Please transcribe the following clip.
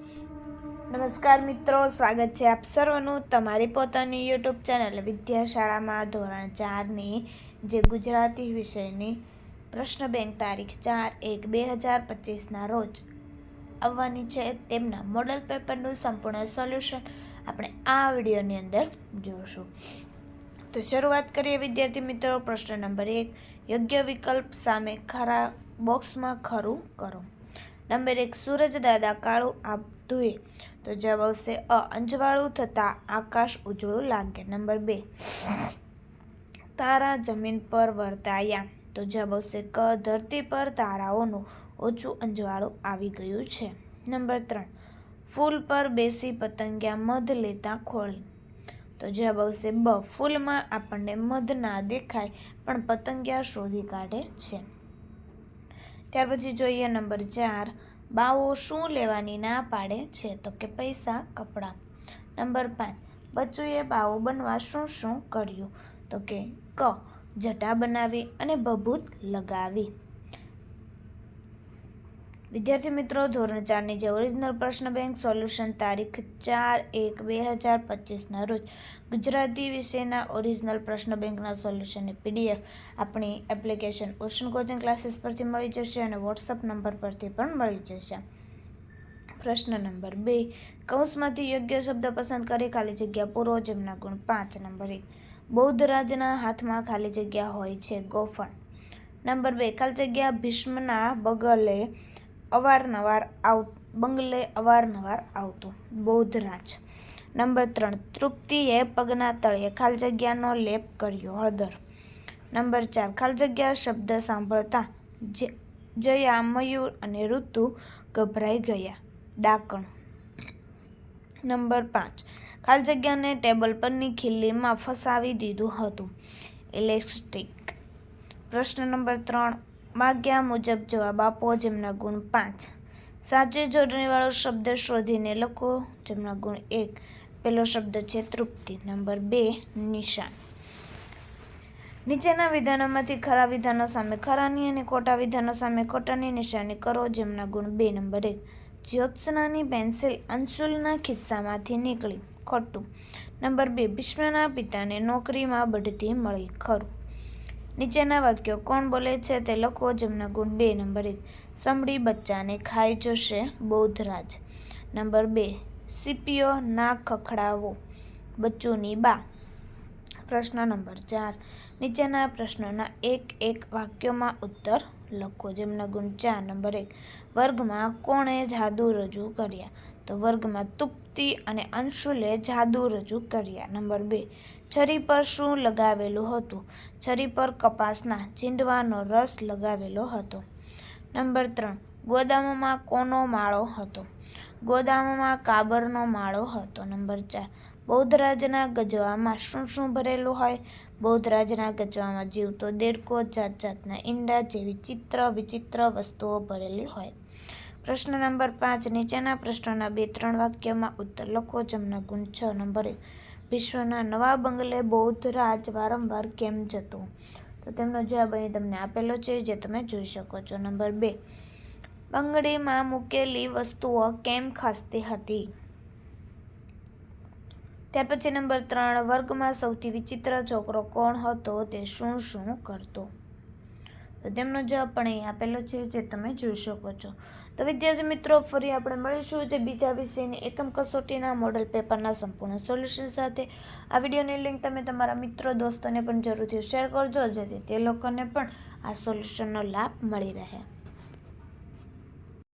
નમસ્કાર મિત્રો, સ્વાગત છે આપ સર્વનું તમારી પોતાની યુટ્યુબ ચેનલ વિદ્યાશાળામાં ધોરણ ચારની જે ગુજરાતી વિષયની પ્રશ્ન બેંક તારીખ ચાર એક બે હજાર પચીસના રોજ આવવાની છે તેમના મોડલ પેપરનું સંપૂર્ણ સોલ્યુશન આપણે આ વિડીયોની અંદર જોઈશું તો શરૂઆત કરીએ વિદ્યાર્થી મિત્રો, પ્રશ્ન નંબર એક, યોગ્ય વિકલ્પ સામે ખરા બોક્સમાં ખરું કરો. નંબર એક, સૂરજ દાદા કાળું આપ ધોઈએ તો જવાબ આવશે અ, અંજવાળું થતાં આકાશ ઉજળું લાગે. નંબર બે, તારા જમીન પર વર્તાયા. તો જવાબ આવશે ક, ધરતી પર તારાઓનું ઓછું અંજવાળું આવી ગયું છે. નંબર ત્રણ, ફૂલ પર બેસી પતંગિયા મધ લેતા ખોળી. તો જવાબ આવશે બ, ફૂલમાં આપણને મધ ના દેખાય, પણ પતંગિયા શોધી કાઢે છે. ત્યાર પછી જોઈએ નંબર ચાર. બાવો શું લેવાની ના પાડે છે? તો કે પૈસા, કપડાં. નંબર પાંચ. બચ્ચુએ બાવો બનવા શું શું કર્યું? તો કે ક. જટા બનાવી અને ભભૂત લગાવી. વિદ્યાર્થી મિત્રો, ધોરણ ચારની જે ઓરિજિનલ પ્રશ્ન બેંક સોલ્યુશન તારીખ ચાર એક બે હજાર પચીસના રોજ ગુજરાતી વિષયના ઓરિજિનલ પ્રશ્ન બેંકના સોલ્યુશનની પીડીએફ આપણી એપ્લિકેશન ઓશન કોચિંગ ક્લાસીસ પરથી મળી જશે અને વોટ્સઅપ નંબર પરથી પણ મળી જશે. પ્રશ્ન નંબર બે, કૌંસમાંથી યોગ્ય શબ્દ પસંદ કરી ખાલી જગ્યા પૂરો જેમના ગુણ પાંચ, નંબર એક, બૌદ્ધ રાજના હાથમાં ખાલી જગ્યા હોય છે ગોફણ. નંબર બે, ખાલી જગ્યા ભીષ્મના બગલે અવારનવાર આવ, બંગલે અવારનવાર આવતો. બૌદ્ધરાજ નંબર ત્રણ, તૃપ્તિએ પગના તળિયે ખાલી જગ્યાનો લેપ કર્યો હળદર. નંબર ચાર, ખાલી જગ્યા શબ્દ સાંભળતા જયા, મયુર અને ઋતુ ગભરાઈ ગયા. ડાકણ. નંબર પાંચ, ખાલી જગ્યાને ટેબલ પરની ખીલ્લીમાં ફસાવી દીધું હતું. ઇલેક્ટ્રિક. પ્રશ્ન નંબર ત્રણ માગ્યા મુજબ જવાબ આપો જેમના ગુણ પાંચ. સાચી જોડણીવાળો શબ્દ શોધીને લખો જેમના ગુણ એક. પહેલો શબ્દ છે તૃપ્તિ, નંબર બે, નિશાન. નીચેના વિધાનોમાંથી ખરા વિધાનો સામે ખરાની અને ખોટા વિધાનો સામે ખોટાની નિશાની કરો જેમના ગુણ બે, નંબર એક. જ્યોત્સનાની પેન્સિલ અંશુલના ખિસ્સામાંથી નીકળી. ખોટું. નંબર બે, ભીષ્મના પિતાને નોકરીમાં બઢતી મળી. ખરું. નીચેના વાક્યો કોણ બોલે છે તે લખો જેમના ગુણ બે. નંબર એક, સમડી બચ્ચાને ખાઈ જશે બૌદ્ધરાજ. નંબર બે, સીપીઓ ના ખખડાવો બચ્ચુની બા. પ્રશ્ન નંબર ચાર, નીચેના પ્રશ્નોના એક એક વાક્યોમાં ઉત્તર લખો જેમના ગુણ ચાર. નંબર એક, વર્ગમાં કોણે જાદુ રજૂ કર્યા? તો વર્ગમાં તુપ્તી અને અંશુલે જાદુ રજૂ કર્યા. નંબર બે, છરી પર શું લગાવેલું હતું? છરી પર કપાસના ચીંડવાનો રસ લગાવેલો હતો. નંબર ત્રણ, ગોદામમાં કોનો માળો હતો? ગોદામમાં કાબરનો માળો હતો. નંબર ચાર, બૌદ્ધરાજના ગજવામાં શું શું ભરેલું હોય? બૌદ્ધરાજના ગજવામાં જીવતો દેડકો, જાત જાતના ઈંડા જેવી ચિત્ર વિચિત્ર વસ્તુઓ ભરેલી હોય. પ્રશ્ન નંબર પાંચ. નીચેના પ્રશ્નોના બે ત્રણ વાક્યમાં ઉત્તર લખો. જેમના ગુણ છ. નંબર, વિશ્વના નવા બંગલે બૌદ્ધ રાજ વારંવાર કેમ જતો? તો તેમનો જવાબ અહીં તમને આપેલો છે, જે તમે જોઈ શકો છો. નંબર બે, બંગડીમાં મૂકેલી વસ્તુઓ કેમ ખસતી હતી? ત્યાર પછી નંબર ત્રણ, વર્ગમાં સૌથી વિચિત્ર છોકરો કોણ હતો? તે શું શું કરતો? તો તેમનો જવાબ પણ અહીં આપેલો છે જે તમે જોઈ શકો છો. તો વિદ્યાર્થી મિત્રો, ફરી આપણે મળીશું જે બીજા વિષયની એકમ કસોટીના મોડલ પેપરના સંપૂર્ણ સોલ્યુશન સાથે. આ વિડીયોની લિંક તમે તમારા મિત્રો, દોસ્તોને પણ જરૂરથી શેર કરજો, જેથી તે લોકોને પણ આ સોલ્યુશનનો લાભ મળી રહે.